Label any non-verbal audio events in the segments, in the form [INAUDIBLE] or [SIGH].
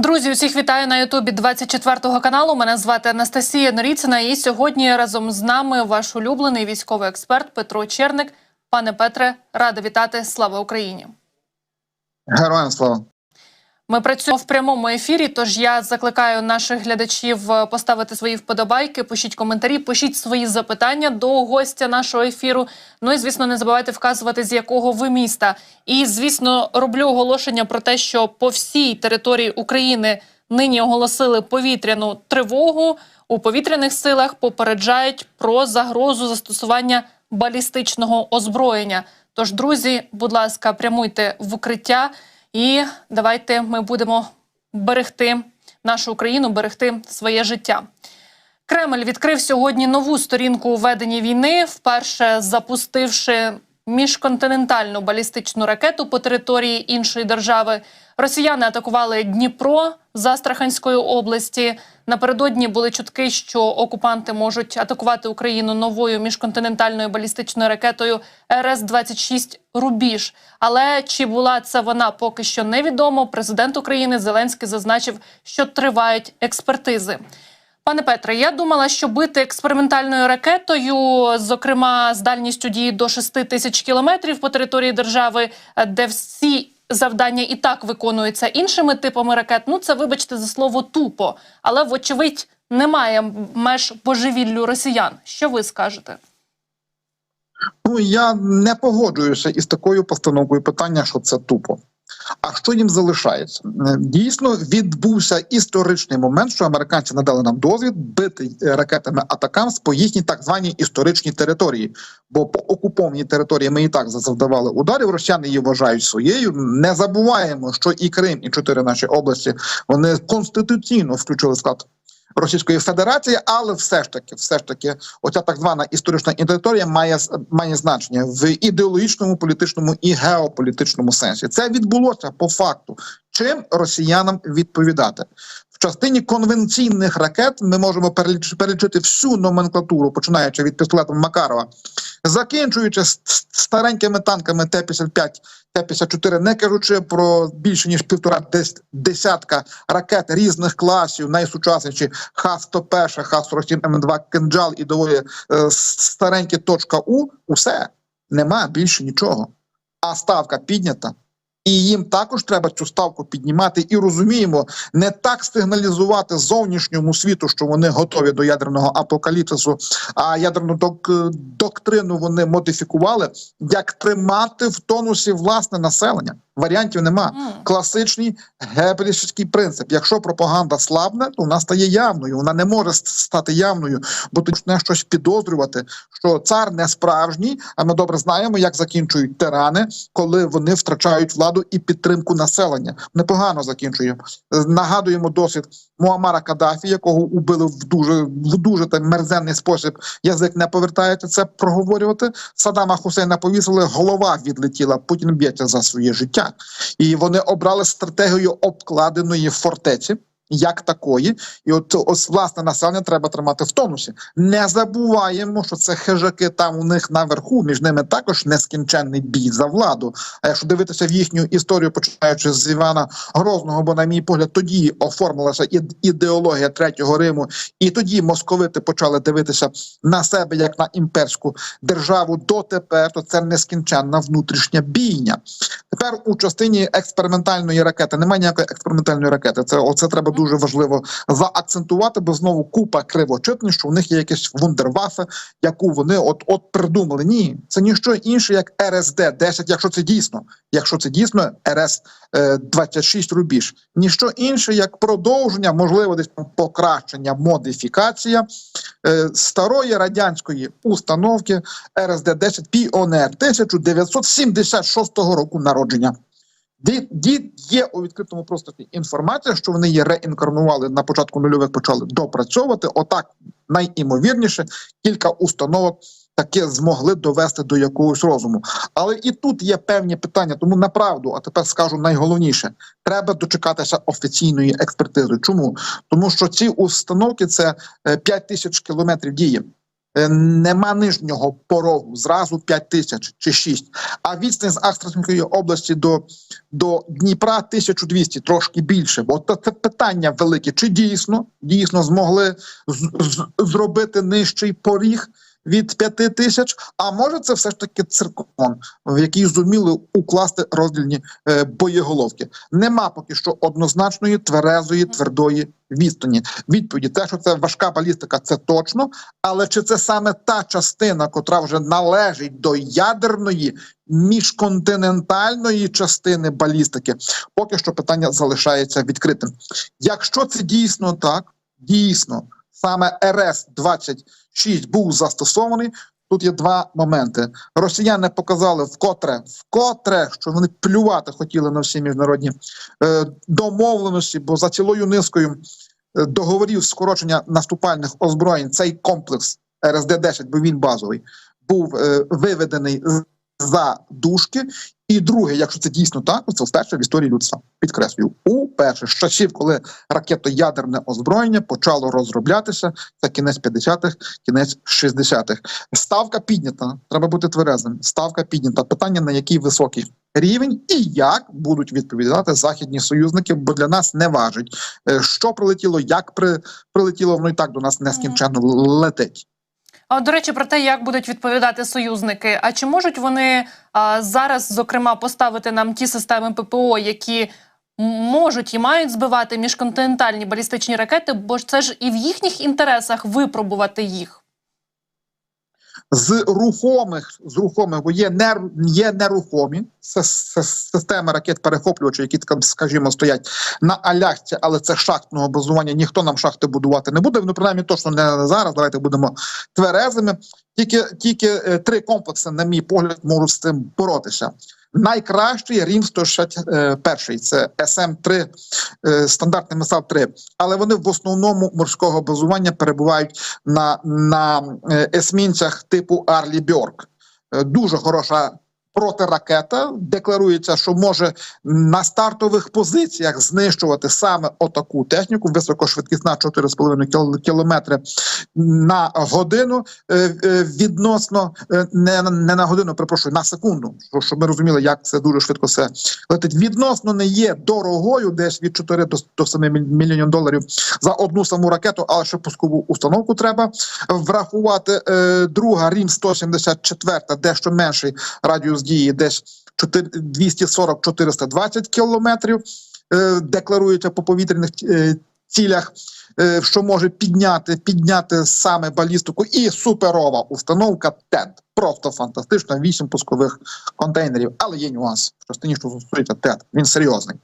Друзі, усіх вітаю на Ютубі 24-го каналу. Мене звати Анастасія Норіцина. І сьогодні разом з нами ваш улюблений військовий експерт Петро Черник. Пане Петре, рада вітати. Слава Україні! Героям слава. Ми працюємо в прямому ефірі. Тож я закликаю наших глядачів е, поставити свої вподобайки, пишіть коментарі, пишіть свої запитання до гостя нашого ефіру. Ну і звісно, не забувайте вказувати, з якого ви міста. І звісно, роблю оголошення про те, що по всій території України нині оголосили повітряну тривогу. У повітряних силах попереджають про загрозу застосування балістичного озброєння. Тож, друзі, будь ласка, прямуйте в укриття. І давайте ми будемо берегти нашу Україну, берегти своє життя. Кремль відкрив сьогодні нову сторінку у веденні війни, вперше запустивши міжконтинентальну балістичну ракету по території іншої держави. Росіяни атакували Дніпро з Астраханської області. Напередодні були чутки, що окупанти можуть атакувати Україну новою міжконтинентальною балістичною ракетою РС-26 Рубіж. Але чи була це вона поки що невідомо. Президент України Зеленський зазначив, що тривають експертизи. Пане Петре, я думала, що бити експериментальною ракетою, зокрема з дальністю дії до 6 тисяч кілометрів по території держави, е, де всі завдання і так виконуються іншими типами ракет. Ну це вибачте за слово тупо, але вочевидь немає меж божевіллю росіян. Що ви скажете? Ну я не погоджуюся із такою постановкою питання, що це тупо. А що їм залишається? Е, Дійсно відбувся історичний момент, що американці надали нам дозвіл бити е, ракетами атакамс по їхній так званій історичній території. Бо по окупованій території ми і так завдавали ударів. Росіяни її вважають своєю. Не забуваємо, що і Крим, і чотири наші області вони конституційно включили склад Російської Федерації, але все ж таки, все ж таки, оця так звана історична територія має має значення в ідеологічному, політичному і геополітичному сенсі. Це відбулося по факту. Чим росіянам відповідати? В частині конвенційних ракет ми можемо переліч- перелічити всю номенклатуру, починаючи від пістолета Макарова, закінчуючи старенькими танками Т-55, Т-54, не кажучи про більше ніж півтора десятка ракет різних класів, найсучасніші Х-101, Х-47, М2, Кинджал і доволі е, старенькі точка У, усе, нема більше нічого. А ставка піднята. І їм також треба цю ставку піднімати. І розуміємо, не так сигналізувати зовнішньому світу, що вони готові до ядерного апокаліпсису, а ядерну док доктрину вони модифікували, як тримати в тонусі власне населення. Варіантів нема. М. Класичний гебелівський принцип. Якщо пропаганда слабне, то вона стає явною. Вона не може стати явною, бо ти почнеш щось підозрювати, що цар не справжній. А ми добре знаємо, як закінчують тирани, коли вони втрачають владу і підтримку населення. Непогано закінчує. Е, Нагадуємо досвід Муамара Каддафі, якого убили в дуже в дуже так мерзенний спосіб. Язик не повертається це проговорювати. Садама Хусейна повісили, голова відлетіла. Путін б'ється за своє життя, і вони обрали стратегію обкладеної фортеці. Як такої, і от ось власне населення треба тримати в тонусі. Не забуваємо, що це хижаки там у них наверху. Між ними також нескінченний бій за владу. А якщо дивитися в їхню історію, починаючи з Івана Грозного, бо на мій погляд, тоді оформилася ідеологія третього Риму, і тоді московити почали дивитися на себе як на імперську державу. Дотепер то це нескінченна внутрішня бійня. Тепер у частині експериментальної ракети немає ніякої експериментальної ракети. Це оце треба дуже важливо заакцентувати, бо знову купа кривочитні, що у них є якась вундервафе, яку вони от от придумали. Ні, це ніщо інше, як РСД 10 якщо це дійсно, якщо це дійсно РС е, 26 рубіж, ніщо інше, як продовження, можливо, десь там покращення, модифікація е, старої радянської установки РСД 10 Піонер 1976 року народження. Ді, ді є у відкритому просторі інформація, що вони її реінкарнували на початку нульових, почали допрацьовувати. Отак найімовірніше кілька установок таки змогли довести до якогось розуму. Але і тут є певні питання. Тому направду, а тепер скажу найголовніше: треба дочекатися офіційної експертизи. Чому? Тому що ці установки це е, 5 тисяч кілометрів дії. Е, Нема нижнього порогу, зразу 5 тисяч чи 6. А відстань з Астраханської області до, до Дніпра 1200, трошки більше. Бо це це питання велике. Чи дійсно, дійсно змогли з- з- зробити нижчий поріг від 5 тисяч? А може це все ж таки циркон, в який зуміли укласти роздільні е, боєголовки? Нема поки що однозначної, тверезої, твердої відстані. Відповіді, те, що це важка балістика, це точно. Але чи це саме та частина, котра вже належить до ядерної міжконтинентальної частини балістики, поки що питання залишається відкритим. Якщо це дійсно так, дійсно саме РС 26 був застосований. Тут є два моменти. Росіяни показали вкотре, вкотре, що вони плювати хотіли на всі міжнародні е, домовленості, бо за цілою низкою е, договорів скорочення наступальних озброєнь цей комплекс РСД 10 бо він базовий, був е, виведений за дужки. І друге, якщо це дійсно так, це вперше в історії людства. Підкреслюю, уперше з часів, коли ракетоядерне озброєння почало розроблятися, це кінець 50-х, кінець 60-х. Ставка піднята. Треба бути тверезим. Ставка піднята. Питання на який високий рівень і як будуть відповідати західні союзники, бо для нас не важить, е, що прилетіло, як при, прилетіло, воно і так до нас нескінченно летить. До речі, про те, як будуть відповідати союзники. А чи можуть вони зараз, зокрема, поставити нам ті системи ППО, які можуть і мають збивати міжконтинентальні балістичні ракети? Бо це ж і в їхніх інтересах випробувати їх. З рухомих з рухомих, бо є не є нерухомі системи ракет перехоплювачів, які скажімо, стоять на аляхті, але це шахтного базування. Ніхто нам шахти будувати не буде. Ну принаймні точно не зараз. Давайте будемо тверезими. Тільки тільки е, три комплекси, на мій погляд, можуть з цим боротися. Найкращий Рім 161 це СМ-3, е, стандартний МСАВ 3 але вони в основному морського базування перебувають на, на е, есмінцях типу Арлі Бьорк. Е, Дуже хороша протиракета. Декларується, що може на стартових позиціях знищувати саме отаку техніку, високошвидкісна 4,5 кіл- кілометри на годину. е, е, Відносно е, не, не на годину, перепрошую, на секунду. Щоб- ми розуміли, як це дуже швидко все летить. Відносно не є дорогою, десь від 4 до, до 7 мільйонів доларів за одну саму ракету, але ще пускову установку треба врахувати. Друга Рім 174, дещо менший радіус дії, десь 240-420 кілометрів. Е, декларується по повітряних е, цілях, е, що може підняти, підняти саме балістику, і суперова установка ТЕД. Просто фантастично. Вісім пускових контейнерів. Але є нюанс в частині, що стосується ТЕД. Він серйозний.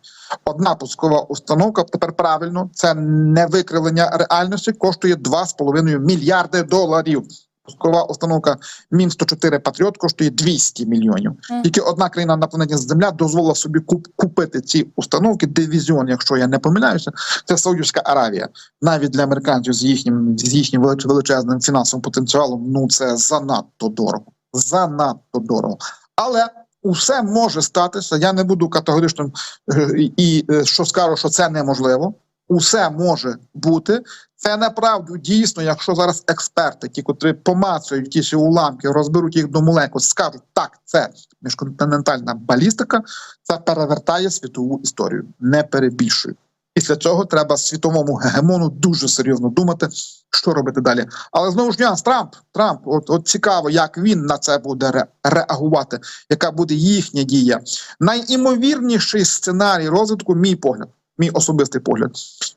Одна пускова установка тепер правильно, це не викривлення реальності, коштує 2,5 мільярди доларів. Пускова установка Мін 104 Патріот коштує 200 мільйонів. Тільки одна країна на планеті Земля дозволила собі куп- купити ці установки. Дивізіон, якщо я не помиляюся, це Саудівська Аравія. Навіть для американців з їхнім з їхнім велич- величезним фінансовим потенціалом. Ну це занадто дорого. Занадто дорого. Але усе може статися. Я не буду категоричним е, і е, що скажу, що це неможливо. Усе може бути. Це направду дійсно, якщо зараз експерти, ті, котрі помацують ті уламки, розберуть їх до молекул, скажуть, так, це міжконтинентальна балістика, це перевертає світову історію. Не перебільшую. Після цього треба світовому гегемону дуже серйозно думати, що робити далі. Але знову ж нюанс Трамп, Трамп, от, от цікаво, як він на це буде ре- реагувати, яка буде їхня дія. Найімовірніший сценарій розвитку, мій погляд, мій особистий погляд,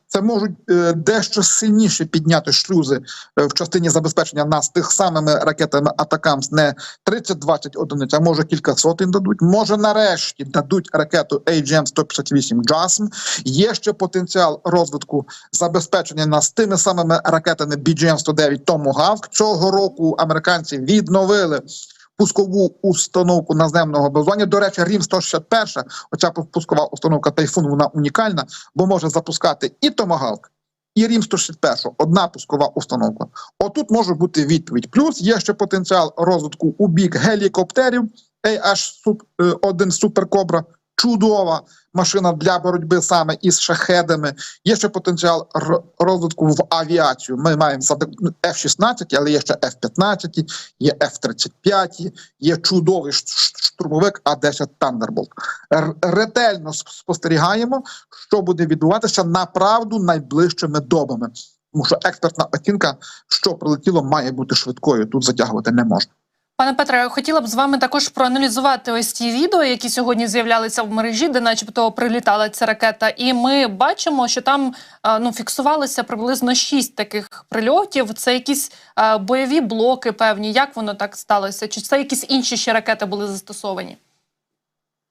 це можуть е, дещо сильніше підняти шлюзи е, в частині забезпечення нас тих самими ракетами Атакамс не 30-20 одиниць, а може кілька сотень дадуть. Може, нарешті дадуть ракету AGM-158 JASM. Є ще потенціал розвитку забезпечення нас тими самими ракетами BGM-109 Tomahawk. Цього року американці відновили. Пускову установку наземного базування. До речі, Рім 161, оця пускова установка Тайфун, вона унікальна, бо може запускати і Томагавк, і Рім 161, одна пускова установка. Отут може бути відповідь. Плюс є ще потенціал розвитку у бік гелікоптерів AH-1 Супер Кобра. Чудова машина для боротьби саме із шахедами. Є ще потенціал розвитку в авіацію. Ми маємо F-16, але є ще F-15, є F-35, є чудовий штурмовик А-10 Thunderbolt. Ретельно спостерігаємо, що буде відбуватися направду найближчими добами. Тому що експертна оцінка, що прилетіло, має бути швидкою. Тут затягувати не можна. Пане Петре, я хотіла б з вами також проаналізувати ось ті відео, які сьогодні з'являлися в мережі, де, начебто, прилітала ця ракета. І ми бачимо, що там ну фіксувалося приблизно шість таких прильотів. Це якісь бойові блоки певні. Як воно так сталося? Чи це якісь інші ще ракети були застосовані?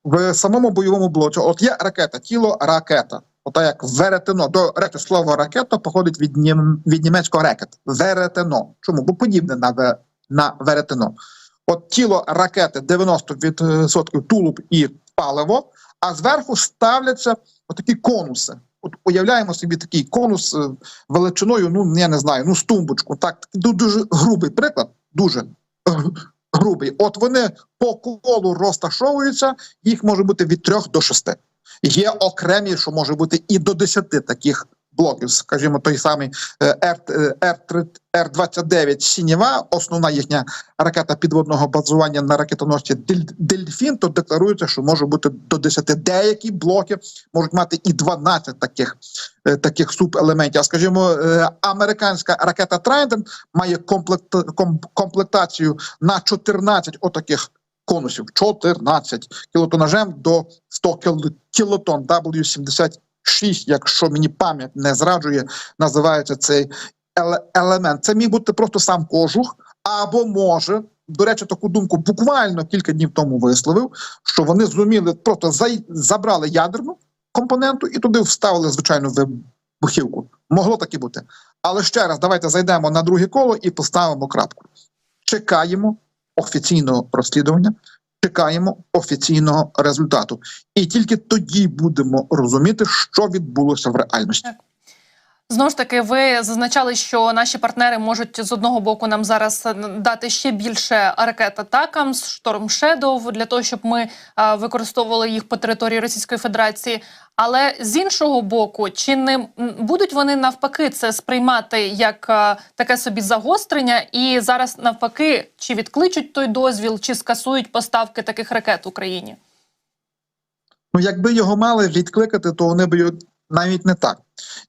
в самому бойовому блоці. От є ракета, тіло ракета. Ота як веретено. До речі, слово ракета походить від нім, від німецького рекет. Веретено. Чому? Бо подібне на на веретено. От тіло ракети 90% тулуб і паливо, а зверху ставляться отакі конуси. От уявляємо собі такий конус е, величиною, ну я не знаю, ну з тумбочку. Так, дуже грубий приклад, дуже [LAUGHS] грубий. От вони по колу розташовуються, їх може бути від 3 до 6. Є окремі, що може бути і до 10 таких блоків, скажімо, той самий е, Р-29 е, Сінєва, основна їхня ракета підводного базування на ракетоносці Дельфін, то декларується, що може бути до 10. Деякі блоки можуть мати і 12 таких е, таких субелементів. А скажімо, американська ракета Трайден має комплектацію на 14 отаких. Конусів 14 кілотонажем до 100 кілотон W-70 6, якщо мені пам'ять не зраджує, називається цей елемент. Це міг бути просто сам кожух, або може. До речі, таку думку буквально кілька днів тому висловив, що вони зуміли просто зай... забрали ядерну компоненту і туди вставили звичайну вибухівку. Могло так і бути. Але ще раз, давайте зайдемо на друге коло і поставимо крапку. Чекаємо офіційного розслідування чекаємо офіційного результату. І тільки тоді будемо розуміти, що відбулося в реальності. Знову ж таки, ви зазначали, що наші партнери можуть з одного боку нам зараз дати ще більше ракет Атакамс, Шторм Шедов для того, щоб ми використовували їх по території Російської Федерації. Але з іншого боку, чи не будуть вони навпаки це сприймати як е, таке собі загострення, і зараз навпаки, чи відкличуть той дозвіл, чи скасують поставки таких ракет Україні? Ну, якби його мали відкликати, то вони б навіть не так.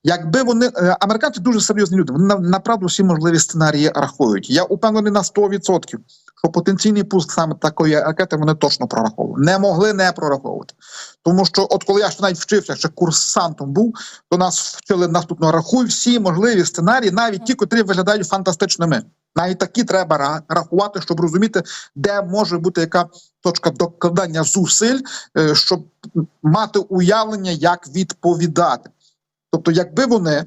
Якби вони е, американці дуже серйозні люди, вони направду всі можливі сценарії рахують. Я упевнений на 100%, що потенційний пуск саме такої ракети вони точно прораховували. Не могли не прораховувати. Тому що, от коли я ще навіть вчився, ще курсантом був, то нас вчили наступно рахуй всі можливі сценарії, навіть ті, котрі виглядають фантастичними. Навіть такі треба рахувати, щоб розуміти, де може бути яка точка докладання зусиль, е, щоб мати уявлення, як відповідати. Тобто, якби вони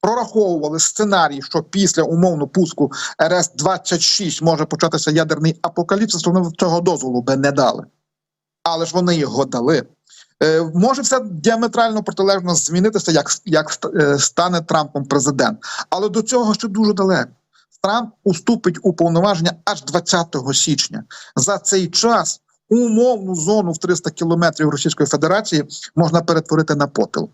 прораховували сценарій, що після умовно пуску РС 26 може початися ядерний апокаліпсис, то вони цього дозволу би не дали. Але ж вони його дали. Е, може все діаметрально протилежно змінитися, як, як е, стане Трампом президент. Але до цього ще дуже далеко. Трамп уступить у повноваження аж 20 січня. За цей час умовну зону в 300 кілометрів Російської Федерації можна перетворити на попіл.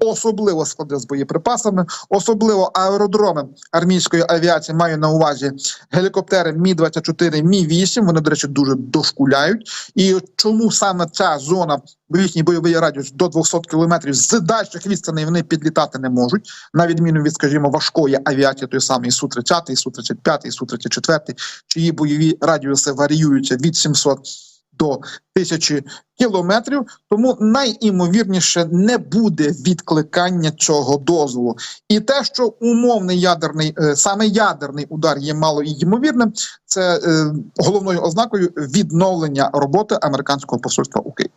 Особливо склади з боєприпасами, особливо аеродроми армійської авіації. Маю на увазі гелікоптери Мі 24 Мі 8 Вони, до речі, дуже дошкуляють. І чому саме ця зона їхній бойовий радіус до 200 кілометрів з дальших відстаней вони підлітати не можуть, на відміну від, скажімо, важкої авіації, той самий су 30 су 35 су 34 чиї бойові радіуси варіюються від 700 до тисячі кілометрів. Тому найімовірніше не буде відкликання цього дозволу. І те, що умовний ядерний, е, саме ядерний удар є мало і ймовірним, це е, головною ознакою відновлення роботи американського посольства у Києві.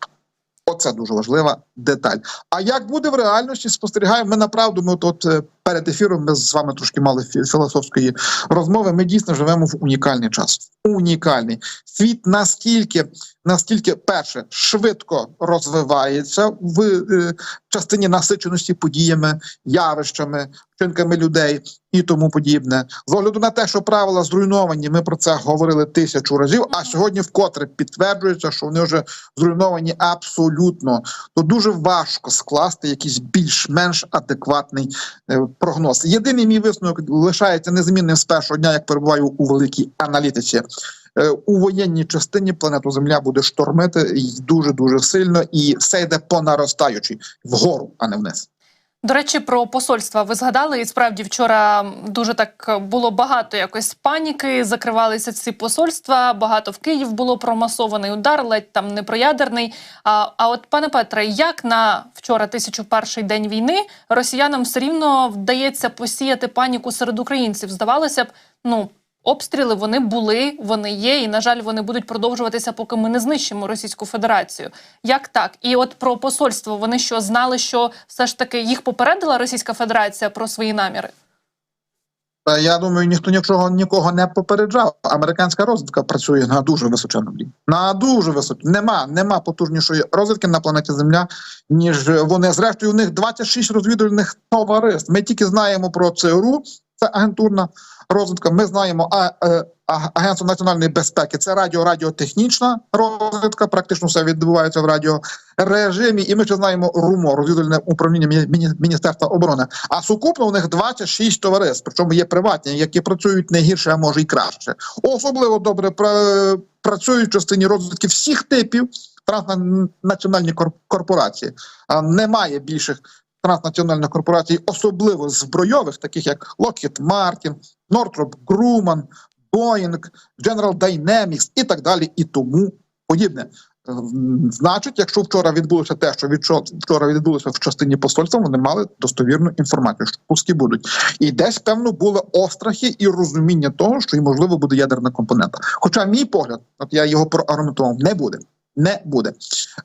Оце дуже важлива деталь. А як буде в реальності, спостерігаємо. Ми направду ми е, перед ефіром ми з вами трошки мали фі- філософської розмови. Ми дійсно живемо в унікальний час. Унікальний світ настільки, настільки перше швидко розвивається в е, частині насиченості подіями, явищами, вчинками людей і тому подібне. З огляду на те, що правила зруйновані, ми про це говорили тисячу разів. А сьогодні вкотре підтверджується, що вони вже зруйновані абсолютно. То дуже важко скласти якийсь більш-менш адекватний е, прогноз. Єдиний мій висновок лишається незмінним з першого дня, як перебуваю у великій аналітиці. Е, У воєнній частині планету Земля буде штормити дуже дуже сильно, і все йде по наростаючій вгору, а не вниз. До речі, про посольства ви згадали, і справді вчора дуже так було багато якось паніки. Закривалися ці посольства. Багато в Київ було про масований удар, ледь там не про ядерний. А, а от пане Петре, як на вчора 1001 день війни росіянам все рівно вдається посіяти паніку серед українців? Здавалося б, ну. Обстріли вони були, вони є, і на жаль, вони будуть продовжуватися, поки ми не знищимо Російську Федерацію. Як так? І от про посольство вони що знали, що все ж таки їх попередила Російська Федерація про свої наміри? Я думаю, ніхто нічого нікого не попереджав. Американська розвідка працює на дуже височеному рівні. На дуже високому. Нема, нема потужнішої розвідки на планеті Земля, ніж вони. Зрештою, у них 26 розвідувальних товариств. Ми тільки знаємо про ЦРУ, це агентурна розвідка. Ми знаємо а, е, Агентство національної безпеки. Це радіо, радіотехнічна розвідка. Практично все відбувається в радіорежимі. І ми ще знаємо РУМО, розвідувальне управління Міні- Міні- Міністерства оборони. А сукупно у них 26 товариств, причому є приватні, які працюють не гірше, а може й краще. Особливо добре працюють в частині розвідки всіх типів транснаціональні кор- корпорації. Немає більших транснаціональних корпорацій, особливо збройових, таких як Lockheed Martin, Northrop Grumman, Boeing, General Dynamics і так далі, і тому подібне. Е, Значить, якщо вчора відбулося те, що вчора відбулося в частині посольства, вони мали достовірну інформацію, що пуски будуть. І десь, певно, були острахи і розуміння того, що і можливо буде ядерна компонента. Хоча, мій погляд, от я його проаргументував, не буде. Не буде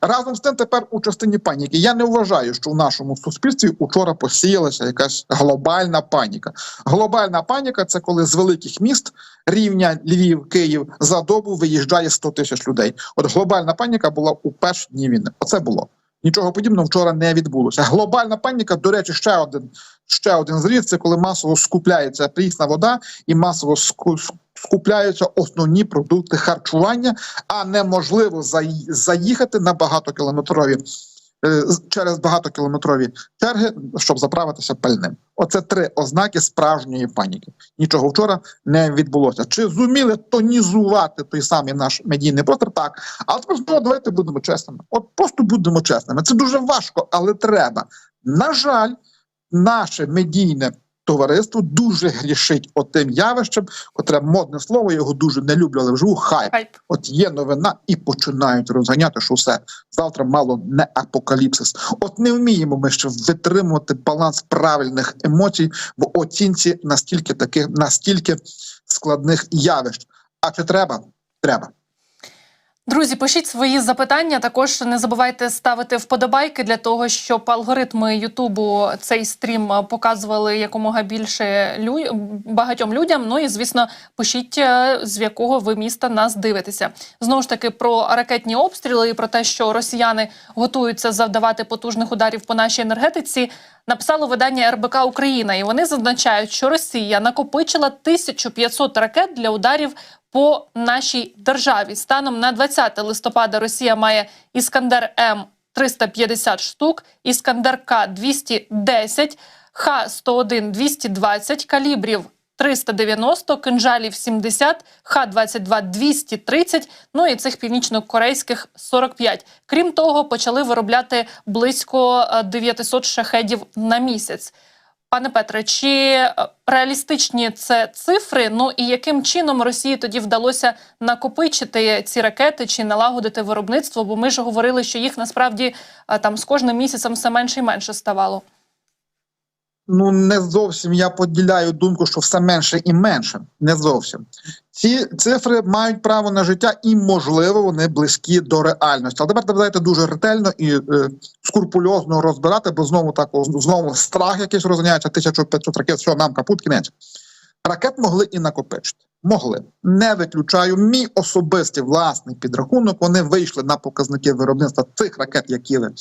разом з тим. Тепер у частині паніки. Я не вважаю, що в нашому суспільстві учора посіялася якась глобальна паніка. Глобальна паніка це коли з великих міст рівня Львів, Київ за добу виїжджає 100 тисяч людей. От глобальна паніка була у перші дні війни. Оце було. Нічого подібного вчора не відбулося. Глобальна паніка, до речі, ще один ще один зріз. Це коли масово скупляється прісна вода і масово ску- скупляються основні продукти харчування, а неможливо заїхати на багатокілометрові е, через багатокілометрові черги, щоб заправитися пальним. Оце три ознаки справжньої паніки. Нічого вчора не відбулося. Чи зуміли тонізувати той самий наш медійний простір? Так, але знову давайте будемо чесними. От просто будемо чесними. Це дуже важко, але треба. На жаль, наше медійне товариство дуже грішить отим явищем, котре модне слово, його дуже не люблю, але вживу хайп. Хайп. От є новина і починають розганяти, що все завтра мало не апокаліпсис. От не вміємо ми ще витримувати баланс правильних емоцій в оцінці настільки таких, настільки складних явищ. А чи треба? Треба. Друзі, пишіть свої запитання. Також не забувайте ставити вподобайки для того, щоб алгоритми Ютубу цей стрім показували якомога більше лю... багатьом людям. Ну і звісно, пишіть е, з якого ви міста нас дивитеся. Знову ж таки про ракетні обстріли і про те, що росіяни готуються завдавати потужних ударів по нашій енергетиці. Написало видання РБК Україна, і вони зазначають, що Росія накопичила 1500 ракет для ударів по нашій державі. Станом на 20 листопада Росія має Іскандер М 350 штук, Іскандер К 210, Х 101 220, калібрів 390, кинжалів 70, Х-22 230, ну і цих північно-корейських 45. Крім того, почали виробляти близько е, 900 шахедів на місяць. Пане Петре, чи е, реалістичні це цифри? Ну і яким чином Росії тоді вдалося накопичити ці ракети чи налагодити виробництво? Бо ми ж говорили, що їх насправді е, там з кожним місяцем все менше і менше ставало. Ну не зовсім я поділяю думку, що все менше і менше. Не зовсім. Ці цифри мають право на життя, і можливо вони близькі до реальності. Але тепер давайте дуже ретельно і е, скрупульозно розбирати, бо знову так знову страх якийсь розганяється, 1500 ракет, що нам капут кінець. Ракет могли і накопичити. Могли. Не виключаю. Мій особистий власний підрахунок. Вони вийшли на показники виробництва цих ракет, які ви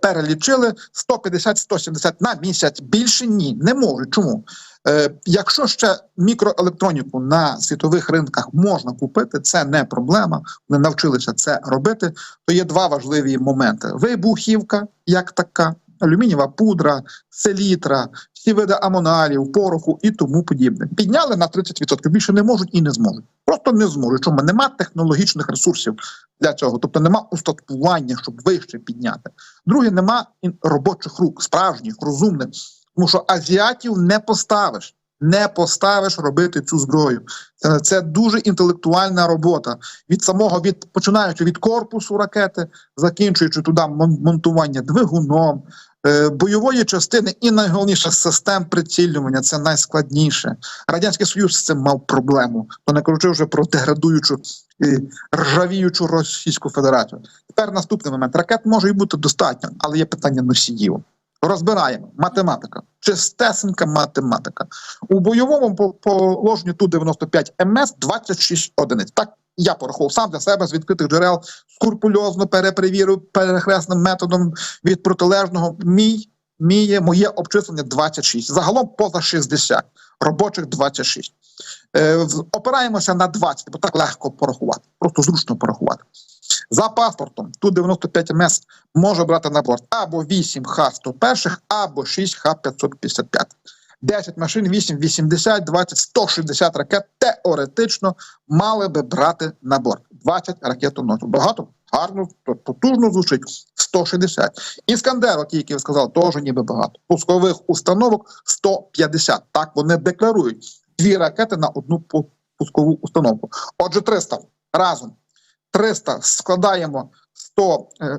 перелічили 150-170 на місяць. Більше ні, не можуть. Чому? Е, якщо ще мікроелектроніку на світових ринках можна купити, це не проблема. Вони навчилися це робити. То є два важливі моменти: вибухівка, як така, алюмінієва пудра, селітра, всі види амоналів, пороху і тому подібне. Підняли на 30%. Більше не можуть і не зможуть. Просто не зможуть. Чому нема технологічних ресурсів для цього, тобто нема устаткування, щоб вище підняти. Друге, нема робочих рук, справжніх, розумних. Тому що азіатів не поставиш, не поставиш робити цю зброю. Це, це дуже інтелектуальна робота. Від самого від починаючи від корпусу ракети, закінчуючи туди мон- монтування двигуном, бойової частини і найголовніше систем прицілювання. Це найскладніше. Радянський Союз з цим мав проблему. То не кажучи вже про деградуючу і ржавіючу Російську Федерацію. Тепер наступний момент. Ракет може і бути достатньо, але є питання носіїв. Розбираємо математика, чистесенька математика. У бойовому по- положенні ту 95 МС 26 одиниць. Так я порахував сам для себе з відкритих джерел, скрупульозно перепровірив перехресним методом від протилежного. Мій міє моє обчислення 26. Загалом поза 60, робочих 26. Е, опираємося на 20, бо так легко порахувати, просто зручно порахувати. За паспортом ту 95 МС може брати на борт або 8 Х-101, або 6 Х-555. 10 машин, 8, 80, 20, 160 ракет теоретично мали би брати на борт. 20 ракетоносів. Багато, гарно, потужно звучить. 160. Іскандер, от який ви сказали, теж ніби багато. Пускових установок 150. Так вони декларують. Дві ракети на одну пускову установку. Отже, 300 разом. 300 складаємо 100. е,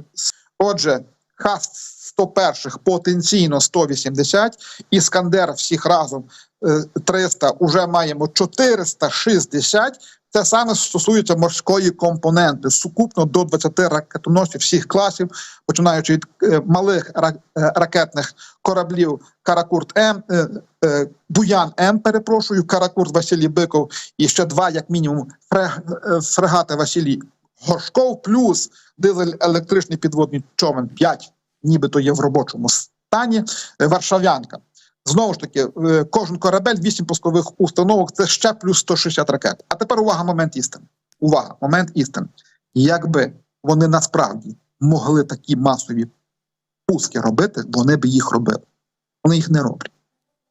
с- Отже, Х-101 потенційно 180, Іскандер всіх разом е, 300, уже маємо 460. Це саме стосується морської компоненти. Сукупно до 20 ракетоносів всіх класів, починаючи від е, малих е, ракетних кораблів Каракурт М, е, е, Буян М, перепрошую, Каракурт Василій Биков і ще два, як мінімум, е, фрегати Василій Горшков, плюс дизель електричний підводний човен 5, нібито є в робочому стані. е, Варшавянка. Знову ж таки, е, кожен корабель, 8 пускових установок, це ще плюс 160 ракет. А тепер увага, момент істини. Увага, момент істини. Якби вони насправді могли такі масові пуски робити, вони б їх робили. Вони їх не роблять.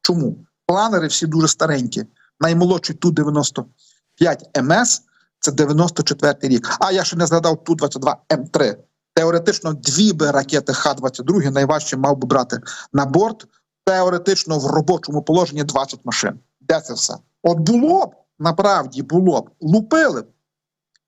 Чому? Планери всі дуже старенькі. Наймолодший Ту-95 МС це 94-й рік. А я ще не згадав Ту-22 М3. Теоретично дві би ракети Х-22 найважче мав би брати на борт. Теоретично в робочому положенні 20 машин. Де це все? От було б, направді було б, лупили б.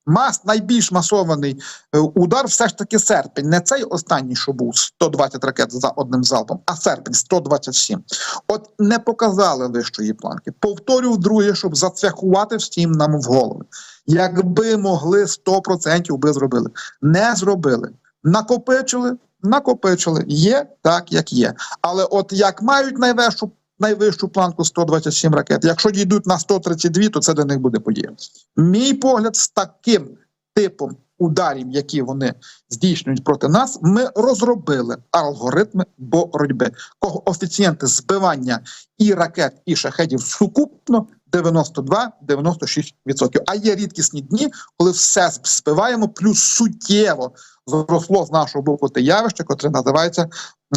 Мас найбільш масований е, удар все ж таки серпень. Не цей останній, що був 120 ракет за одним залпом, а серпень 127. От не показали вищої планки. Повторю вдруге, щоб зацвяхувати всім нам в голови. Якби могли 100% би зробили. Не зробили. Накопичили, накопичили. Є так, як є. Але от як мають найвищу найвищу планку 127 ракет, якщо дійдуть на 132, то це для них буде подія. Мій погляд з таким типом ударів, які вони здійснюють проти нас, ми розробили алгоритми боротьби. Коефіцієнти збивання і ракет, і шахедів сукупно 92-96%. А є рідкісні дні, коли все збиваємо, плюс суттєво зросло з нашого боку те явище, котре називається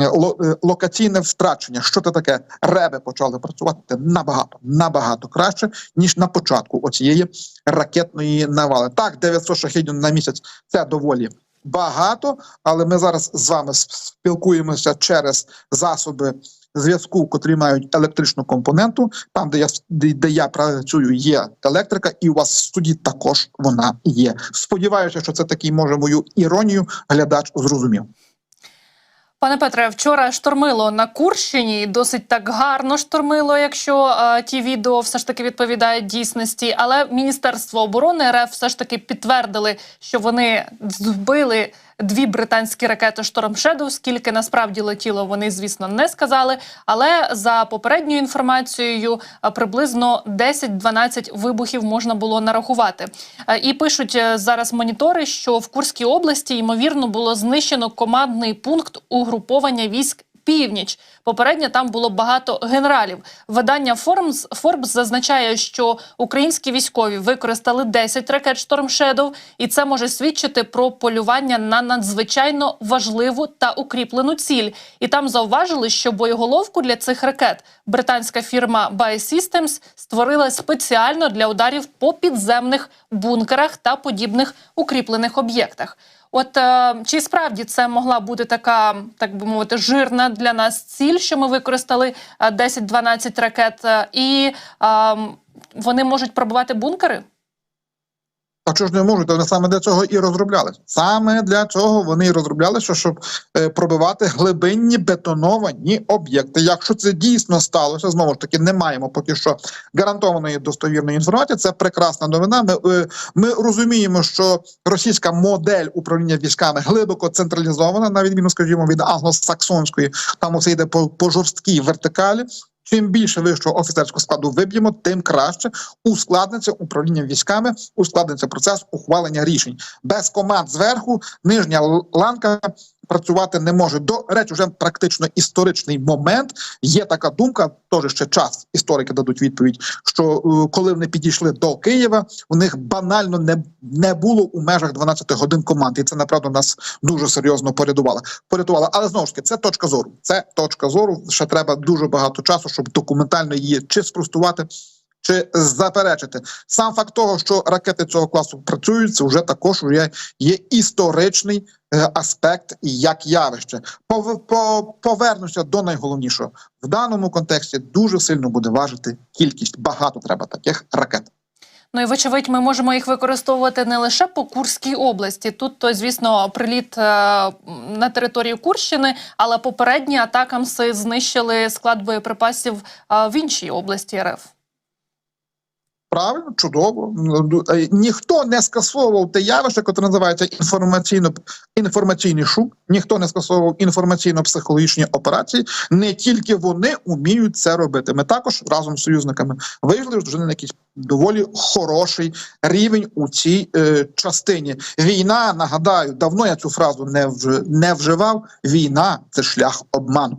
е, е, локаційне втрачення. Що це таке? Реби почали працювати набагато, набагато краще, ніж на початку оцієї ракетної навали. Так, 900 шахідів на місяць це доволі багато, але ми зараз з вами спілкуємося через засоби зв'язку, котрі мають електричну компоненту. Там, де я де, я працюю, є електрика, і у вас в студії також вона є. Сподіваюся, що це такий може мою іронію глядач зрозумів. Пане Петре, вчора штормило на Курщині, досить так гарно штормило, якщо е, ті відео все ж таки відповідають дійсності. Але Міністерство оборони РФ все ж таки підтвердили, що вони збили дві британські ракети Штормшеду. Скільки насправді летіло, вони звісно не сказали. Але за попередньою інформацією, е, приблизно 10-12 вибухів можна було нарахувати. Е, І пишуть е, зараз монітори, що в Курській області ймовірно було знищено командний пункт угруповання військ. Північ попередньо там було багато генералів. Видання Forbes, Forbes зазначає, що українські військові використали 10 ракет Storm Shadow, і це може свідчити про полювання на надзвичайно важливу та укріплену ціль. І там зауважили, що боєголовку для цих ракет британська фірма BioSystems створила спеціально для ударів по підземних бункерах та подібних укріплених об'єктах. От е, чи справді це могла бути така, так би мовити, жирна для нас ціль, що ми використали е, 10-12 ракет, е, і е, вони можуть пробувати бункери? А чого ж не можуть? Вони саме для цього і розробляли. Саме для цього вони і розроблялися, щоб е, пробивати глибинні бетоновані об'єкти. Якщо це дійсно сталося, знову ж таки не маємо поки що гарантованої достовірної інформації. Це прекрасна новина. Ми, е, ми розуміємо, що російська модель управління військами глибоко централізована, на відміну, скажімо, від англосаксонської. Там усе йде по, по жорсткій вертикалі. Чим більше вищого офіцерського складу виб'ємо, тим краще ускладниться управління військами, ускладниться процес ухвалення рішень. Без команд зверху нижня ланка працювати не може. До речі, вже практично історичний момент. Є така думка, теж ще час історики дадуть відповідь. Що е, коли вони підійшли до Києва, у них банально не, не було у межах 12 годин команд, і це направду нас дуже серйозно порятувало. Порятувало. Але знову ж таки, це точка зору. Це точка зору. Ще треба дуже багато часу, щоб документально її чи спростувати. Чи заперечити сам факт того, що ракети цього класу працюють, це вже також є, історичний аспект і як явище. По- Повернуся до найголовнішого в даному контексті. Дуже сильно буде важити кількість. Багато треба таких ракет. Ну і вочевидь, ми можемо їх використовувати не лише по Курській області. Тут, то, звісно, приліт е, на територію Курщини, але попередні атакамси знищили склад боєприпасів е, в іншій області РФ. Правильно, чудово. Ну, е, Ніхто не скасовував те явище, яке називається інформаційно інформаційний шум. Ніхто не скасовував інформаційно-психологічні операції. Не тільки вони вміють це робити. Ми також разом з союзниками вийшли вже на якийсь доволі хороший рівень у цій е, частині. Війна, нагадаю, давно я цю фразу не вж... не вживав. Війна це шлях обману.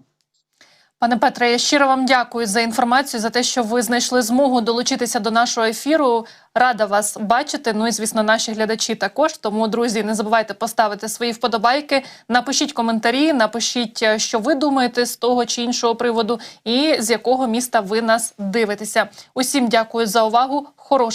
Пане Петре, я щиро вам дякую за інформацію, за те, що ви знайшли змогу долучитися до нашого ефіру. Рада вас бачити. Ну і звісно, наші глядачі також. Тому, друзі, не забувайте поставити свої вподобайки. Напишіть коментарі, напишіть, е, що ви думаєте з того чи іншого приводу, і з якого міста ви нас дивитеся. Усім дякую за увагу. Хорошого